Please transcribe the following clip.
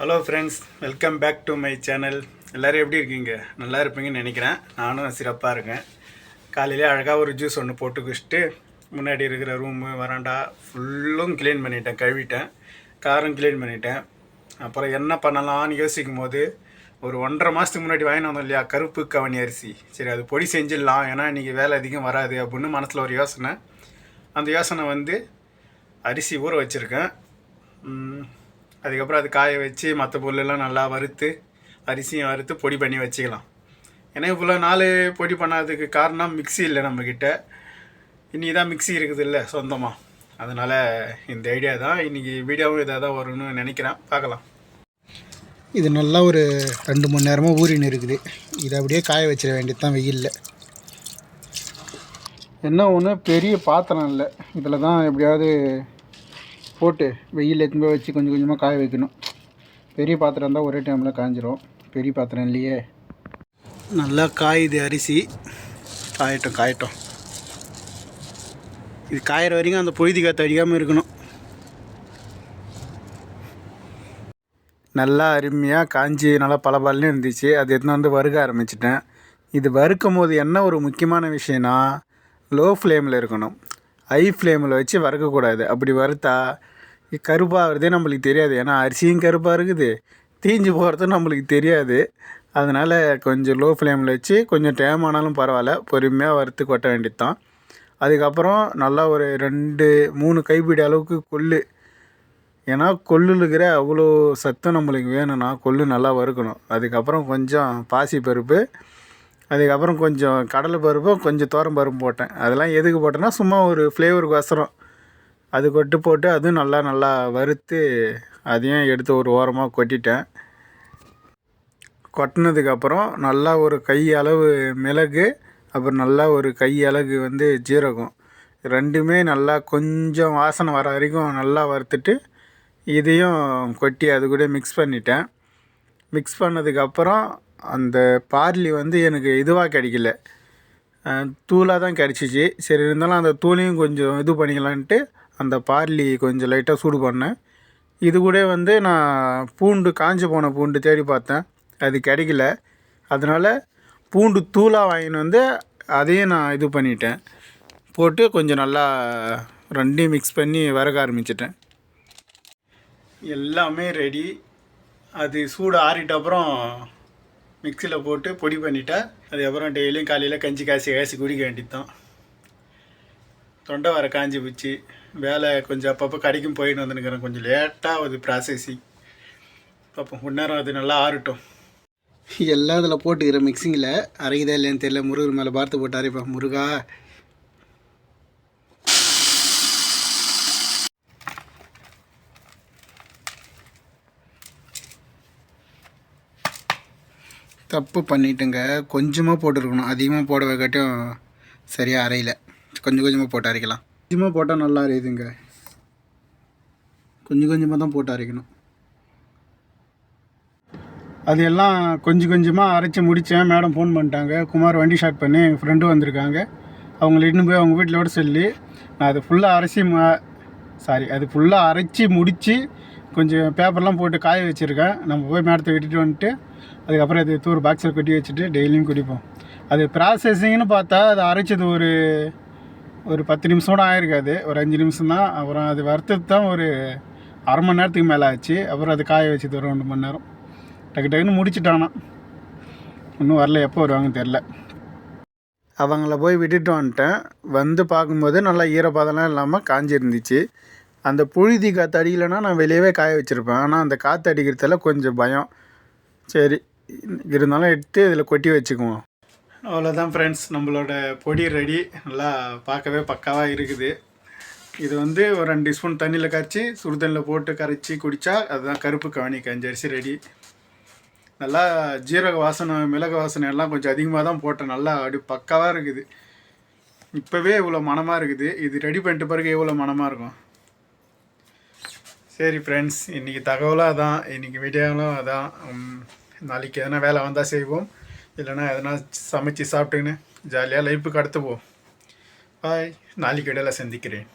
Hello friends welcome back to my channel எல்லோரும் எப்படி இருக்கீங்க? நல்லா இருப்பீங்கன்னு நினைக்கிறேன். நானும் சிறப்பாக இருக்கேன். காலையிலே அழகாக ஒரு ஜூஸ் ஒன்று போட்டு குடிச்சிட்டு முன்னாடி இருக்கிற ரூமு வராண்டா ஃபுல்லும் க்ளீன் பண்ணிட்டேன் கழுவிட்டேன். காரும் க்ளீன் பண்ணிட்டேன். அப்புறம் என்ன பண்ணலாம்னு யோசிக்கும் போது ஒரு ஒன்றரை மாதத்துக்கு முன்னாடி வாங்கிட்டு வந்தோம் இல்லையா? கருப்பு கவனி அரிசி. சரி அது பொடி செஞ்சிடலாம். ஏன்னா இன்றைக்கி வேலை அதிகம் வராது அப்படின்னு மனசில் ஒரு யோசனை. அந்த யோசனை வந்து அரிசி ஊற வச்சுருக்கேன். அதுக்கப்புறம் அது காய வச்சு மற்ற பொருளெல்லாம் நல்லா வறுத்து அரிசியும் வறுத்து பொடி பண்ணி வச்சுக்கலாம். ஏன்னா இவ்வளோ நாள் பொடி பண்ணாததுக்கு காரணம் மிக்ஸி இல்லை நம்மக்கிட்ட இன்றைக்கி தான் மிக்ஸி இருக்குது இல்லை சொந்தமாக அதனால் இந்த ஐடியா தான். இன்றைக்கி வீடியோவும் இதாக தான் வரும்னு நினைக்கிறேன். பார்க்கலாம். இது நல்லா ஒரு ரெண்டு மணி நேரமாக ஊறின்னு இருக்குது. இதை அப்படியே காய வச்சிட வேண்டியது தான் வெயிலில். என்ன ஒன்று பெரிய பாத்திரம் இல்லை. இதில் தான் எப்படியாவது போட்டு வெயில் எடுத்துன்னு போய் வச்சு கொஞ்சம் கொஞ்சமாக காய வைக்கணும். பெரிய பாத்திரம் இருந்தால் ஒரே டைமில் காய்ஞ்சிரும் பெரிய பாத்திரம் இல்லையே. நல்லா காயுது அரிசி. காயட்டும் காயட்டும். இது காயிற வரைக்கும் அந்த பொழுது காற்று அடிக்காமல் இருக்கணும். நல்லா அருமையாக காஞ்சி நல்லா பளபளன்னு இருந்துச்சு. அது எடுத்துன்னு வந்து வறுக்க ஆரம்பிச்சிட்டேன். இது வறுக்கும் போது என்ன ஒரு முக்கியமான விஷயம்னா லோ ஃப்ளேமில் இருக்கணும் ஹை ஃப்ளேமில் வச்சு வறுக்கக்கூடாது. அப்படி வறுத்தா கருப்பாகிறதே நம்மளுக்கு தெரியாது. ஏன்னா அரிசியும் கருப்பாக இருக்குது. தீஞ்சு போகிறதும் நம்மளுக்கு தெரியாது. அதனால் கொஞ்சம் லோ ஃப்ளேமில் வச்சு கொஞ்சம் டைம் ஆனாலும் பரவாயில்ல. பொறுமையாக வறுத்து கொட்ட வேண்டியது தான் அதுக்கப்புறம் நல்லா ஒரு ரெண்டு மூணு கைப்பிடி அளவுக்கு கொள்ளு. ஏன்னா கொள்ளில் இருக்கிற அவ்வளோ சத்தம் நம்மளுக்கு வேணும்னா கொள்ளு நல்லா வறுக்கணும். அதுக்கப்புறம் கொஞ்சம் பாசி பருப்பு. அதுக்கப்புறம் கொஞ்சம் கடலை பருப்பும் கொஞ்சம் தோரம் பருப்பு போட்டேன். அதெல்லாம் எதுக்கு போட்டேன்னா சும்மா ஒரு ஃப்ளேவருக்கு வசரம். அது கொட்டு போட்டு அதுவும் நல்லா நல்லா வறுத்து அதையும் எடுத்து ஒரு ஓரமாக கொட்டிட்டேன். கொட்டினதுக்கப்புறம் நல்லா ஒரு கை அளவு மிளகு அப்புறம் நல்லா ஒரு கை அளவு வந்து ஜீரகம். ரெண்டுமே நல்லா கொஞ்சம் வாசனை வர வரைக்கும் நல்லா வறுத்துட்டு இதையும் கொட்டி அது கூட மிக்ஸ் பண்ணிட்டேன். மிக்ஸ் பண்ணதுக்கப்புறம் அந்த பார்லி வந்து எனக்கு இதுவாக கிடைக்கல. தூளாக தான் கிடச்சிச்சு. சரி இருந்தாலும் அந்த தூளையும் கொஞ்சம் இது பண்ணிக்கலான்ட்டு அந்த பார்லி கொஞ்சம் லைட்டாக சூடு பண்ணேன். இது கூட வந்து நான் பூண்டு காஞ்சு போன பூண்டு தேடி பார்த்தேன். அது கிடைக்கல. அதனால் பூண்டு தூளாக வாங்கின்னு வந்து அதையும் நான் இது பண்ணிட்டேன். போட்டு கொஞ்சம் நல்லா ரெண்டையும் மிக்ஸ் பண்ணி வறுக்க ஆரம்பிச்சிட்டேன். எல்லாமே ரெடி அது சூடு ஆறிட்ட அப்புறம் மிக்சியில் போட்டு பொடி பண்ணிட்டேன். அதுக்கப்புறம் டெய்லியும் காலையில் கஞ்சி காய்ச்சி காய்ச்சி குடிக்க வேண்டியது தான் தொண்டை வர காஞ்சி போச்சு. வேலை கொஞ்சம் அப்பப்போ கடைக்கும் போயின்னு வந்துனுக்கிறேன். கொஞ்சம் லேட்டாக ஆகுது ப்ராசஸிங் பார்ப்போம். கொஞ்ச நேரம் அது நல்லா ஆறட்டும். எல்லாம் இதில் போட்டுக்கிற மிக்சிங்கில் அரைக்குதா இல்லையான்னு தெரியல. முருகர் மேலே பார்த்து போட்டு அரைப்பேன் முருகா. தப்பு பண்ணிட்டுங்க. கொஞ்சமாக போட்டுருக்கணும். அதிகமாக போட வைக்காட்டியும் சரியாக அரையில. கொஞ்சம் கொஞ்சமாக போட்டு அரைக்கலாம். கொஞ்சமாக போட்டால் நல்லா அரையுதுங்க. கொஞ்சம் கொஞ்சமாக தான் போட்டு அரைக்கணும். அது எல்லாம் கொஞ்சம் கொஞ்சமாக அரைச்சி முடித்தேன் மேடம் ஃபோன் பண்ணிட்டாங்க. குமார் வண்டி ஸ்டார்ட் பண்ணி எங்கள் ஃப்ரெண்டு வந்திருக்காங்க. அவங்கள இட்டுன்னு போய் அவங்க வீட்டில் விட சொல்லி நான் அது ஃபுல்லாக அரைச்சி மா சாரி அது ஃபுல்லாக அரைச்சி முடித்து கொஞ்சம் பேப்பர்லாம் போட்டு காய வச்சுருக்கேன். நம்ம போய் மேடத்தை விட்டுட்டு வந்துட்டு அதுக்கப்புறம் அது தூர் பாக்ஸில் கொட்டி வச்சுட்டு டெய்லியும் குடிப்போம். அது ப்ராசஸிங்னு பார்த்தா அது அரைச்சது ஒரு ஒரு பத்து நிமிஷம் கூட ஆயிருக்காது. ஒரு அஞ்சு நிமிஷம் தான் அப்புறம் அது வறுத்தது தான் ஒரு அரை மணி நேரத்துக்கு மேலே ஆச்சு. அப்புறம் அது காய வச்சது ஒரு ரெண்டு மணி நேரம். டக்கு டக்குன்னு முடிச்சிட்டானா. இன்னும் வரல. எப்போ வருவாங்கன்னு தெரில அவங்கள போய் விட்டுட்டு வந்துட்டேன். வந்து பார்க்கும்போது நல்லா ஈரப்பதெல்லாம் இல்லாமல் காஞ்சிருந்துச்சு. அந்த புழுதி காற்று அடிக்கலைன்னா நான் வெளியவே காய வச்சுருப்பேன். ஆனால் அந்த காற்று அடிக்கிறதுல கொஞ்சம் பயம். சரி இருந்தாலும் எடுத்து இதில் கொட்டி வச்சுக்குவோம். அவ்வளோதான் ஃப்ரெண்ட்ஸ் நம்மளோட பொடி ரெடி நல்லா பார்க்கவே பக்காவாக இருக்குது. இது வந்து ஒரு ரெண்டு ஸ்பூன் தண்ணியில் கரைச்சி சுடுதண்ணில் போட்டு கரைச்சி குடித்தா அதுதான் கருப்பு கவனி கஞ்சரிசி ரெடி நல்லா ஜீரக வாசனை மிளகு வாசனை எல்லாம் கொஞ்சம் அதிகமாக தான் போட்டேன். நல்லா அப்படி பக்காவாக இருக்குது. இப்போவே இவ்வளோ மனமாக இருக்குது. இது ரெடி பண்ணிட்ட பிறகு எவ்வளோ மனமாக இருக்கும்? சரி ஃப்ரெண்ட்ஸ் இன்றைக்கி தகவலாக அதான். இன்றைக்கி வீடியோவும் அதான். நாளைக்கு எதனா வேலை வந்தால் செய்வோம். இல்லைனா எதனா சமைச்சு சாப்பிட்டுங்கன்னு ஜாலியாக லைஃபுக்கு அடுத்து போ. பாய் நாளைக்கு இடையில சந்திக்கிறேன்.